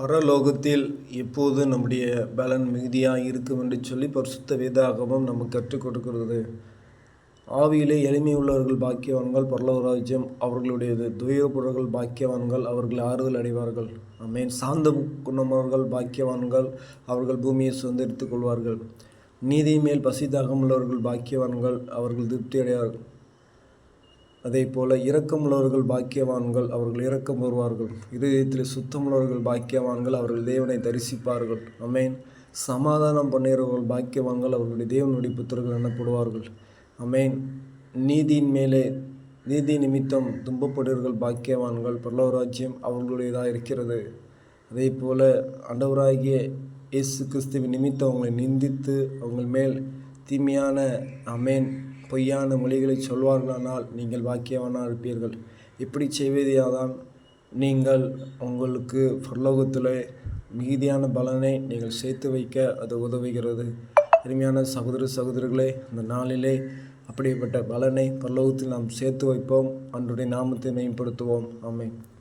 பரலோகத்தில் எப்போது நம்முடைய பலன் மிகுதியாக இருக்கும் என்று சொல்லி பரிசுத்த வேதாகமும் நமக்கு கற்றுக் கொடுக்கிறது. ஆவியிலே எளிமை உள்ளவர்கள் பாக்கியவான்கள் பரலோகராஜ்யம் அவர்களுடையது. துயரப்படுறவர்கள் பாக்கியவான்கள் அவர்கள் ஆறுதல் அடைவார்கள். ஆமென். சாந்த குணமவர்கள் பாக்கியவான்கள் அவர்கள் பூமியை சுதந்திரித்துக் கொள்வார்கள். நீதி மேல் பசி தாகம் உள்ளவர்கள் பாக்கியவான்கள் அவர்கள் திருப்தி அடைவார்கள். அதே போல் இரக்கமுள்ளவர்கள் பாக்கியவான்கள் அவர்கள் இரக்கம் வருவார்கள் இதயத்தில் சுத்தமுள்ளவர்கள் பாக்கியவான்கள் அவர்கள் தேவனை தரிசிப்பார்கள். அமேன் சமாதானம் பண்ணுகிறவர்கள் பாக்கியவான்கள் அவர்களுடைய தேவனுடைய புத்தர்கள் எனப்படுவார்கள். அமேன் நீதியின் மேலே நீதி நிமித்தம் துன்பப்படுவர்கள் பாக்கியவான்கள் பல்லவராஜ்யம் அவர்களுடையதாக இருக்கிறது. அதே போல் அண்டவராகிய இயேசு கிறிஸ்துவின் நிமித்தம் அவங்களை நிந்தித்து அவங்கள் மேல் தீமையான அமேன் பொய்யான மொழிகளை சொல்வார்களானால் நீங்கள் பாக்கியவானாக இருப்பீர்கள். இப்படி செய்வதையாதான் நீங்கள் உங்களுக்கு பரலோகத்தில் மிகுதியான பலனை நீங்கள் சேர்த்து வைக்க அது உதவுகிறது. அருமையான சகோதர சகோதரிகளே இந்த நாளிலே அப்படிப்பட்ட பலனை பரலோகத்தில் நாம் சேர்த்து வைப்போம். அன்றைய நாமத்தை மேம்படுத்துவோம். ஆமை